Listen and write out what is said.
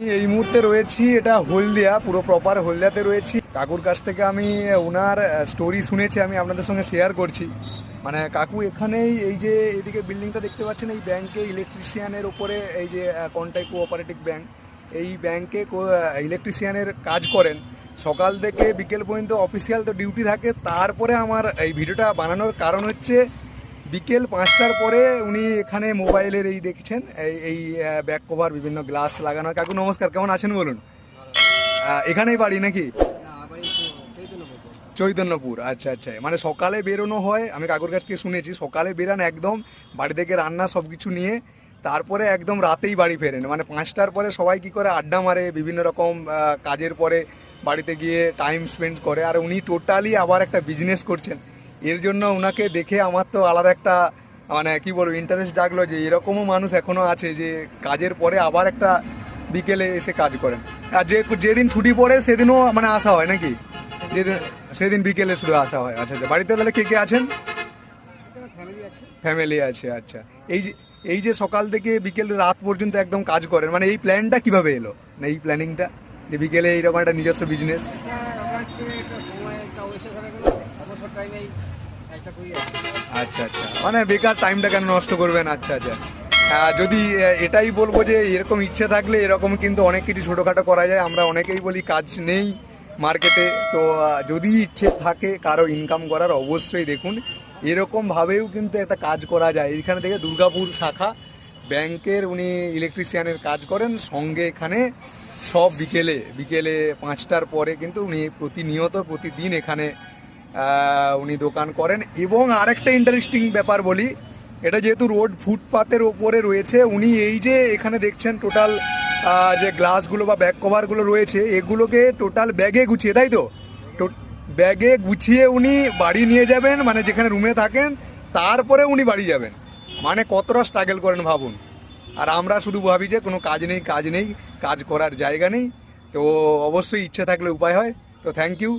এই মুহূর্তে রয়েছি এটা হলদিয়া, পুরো প্রপার হলদিয়াতে রয়েছি। কাকুর কাছ থেকে আমি ওনার স্টোরি শুনেছি, আমি আপনাদের সঙ্গে শেয়ার করছি। মানে কাকু এখানেই এই যে এইদিকে বিল্ডিংটা দেখতে পাচ্ছেন, এই ব্যাংকে ইলেকট্রিশিয়ানের ওপরে এই যে কন্টাই কোঅপারেটিভ ব্যাংক এই ব্যাংকে ইলেকট্রিশিয়ানের কাজ করেন। সকাল থেকে বিকেল পর্যন্ত অফিসিয়াল তো ডিউটি থাকে। তারপরে আমার এই ভিডিওটা বানানোর কারণ হচ্ছে বিকেল পাঁচটার পরে উনি এখানে মোবাইলের এই দেখছেন, এই ব্যাক কভার বিভিন্ন গ্লাস লাগানো কাকু, নমস্কার, কেমন আছেন বলুন? এখানেই বাড়ি নাকি? চৈতন্যপুর আচ্ছা আচ্ছা। মানে সকালে বেরোনো হয়, আমি কাকুর কাছ থেকে শুনেছি, সকালে বেরান একদম, বাড়ি থেকে রান্না সব কিছু নিয়ে, তারপরে একদম রাতেই বাড়ি ফেরেন। মানে পাঁচটার পরে সবাই কি করে আড্ডা মারে, বিভিন্ন রকম কাজের পরে বাড়িতে গিয়ে টাইম স্পেন্ড করে। আর উনি টোটালি আবার একটা বিজনেস করছেন। এর জন্য ওনাকে দেখে আমার তো আলাদা একটা মানে কি বলব ইন্টারেস্ট জাগলো যে এরকমও মানুষ এখনও আছে যে কাজের পরে আবার একটা বিকেলে এসে কাজ করেন আর যে যেদিন ছুটি পড়ে সেদিনও মানে আসা হয় নাকি? যেদিন, সেদিন বিকেলে শুধু আসা হয়। আচ্ছা আচ্ছা বাড়িতে তাহলে কে কে আছেন? ফ্যামিলি আছে আচ্ছা। এই যে এই যে সকাল থেকে বিকেল রাত পর্যন্ত একদম কাজ করেন মানে এই প্ল্যানটা কীভাবে এলো? না এই প্ল্যানিংটা যে বিকেলে এইরকম একটা নিজস্ব বিজনেস আচ্ছা আচ্ছা। মানে বেকার টাইমটা কেন নষ্ট করবেন? আচ্ছা আচ্ছা। যদি এটাই বলব যে এরকম ইচ্ছে থাকলে এরকম কিন্তু অনেক কিছু ছোটোখাটো করা যায়। আমরা অনেকেই বলি কাজ নেই মার্কেটে। তো যদি ইচ্ছে থাকে কারও ইনকাম করার, অবশ্যই দেখুন। এরকমভাবেও কিন্তু একটা কাজ করা যায়। এখানে থেকে দুর্গাপুর শাখা ব্যাংকের উনি ইলেকট্রিশিয়ানের কাজ করেন। সঙ্গে এখানে সব বিকেলে বিকেলে পাঁচটার পরে কিন্তু উনি প্রতিনিয়ত প্রতিদিন এখানে উনি দোকান করেন। এবং আরেকটা ইন্টারেস্টিং ব্যাপার বলি, এটা যেহেতু রোড ফুটপাতের ওপরে রয়েছে, উনি এই যে এখানে দেখছেন টোটাল যে গ্লাসগুলো বা ব্যাগ কভারগুলো রয়েছে, এগুলোকে টোটাল ব্যাগে গুছিয়ে, তাই তো? ব্যাগে গুছিয়ে উনি বাড়ি নিয়ে যাবেন মানে যেখানে রুমে থাকেন, তারপরে উনি বাড়ি যাবেন। মানে কতটা স্ট্রাগল করেন ভাবুন। আর আমরা শুধু ভাবি যে কোনো কাজ নেই কাজ নেই, কাজ করার জায়গা নেই। তো অবশ্যই ইচ্ছে থাকলে উপায় হয়। তো থ্যাংক ইউ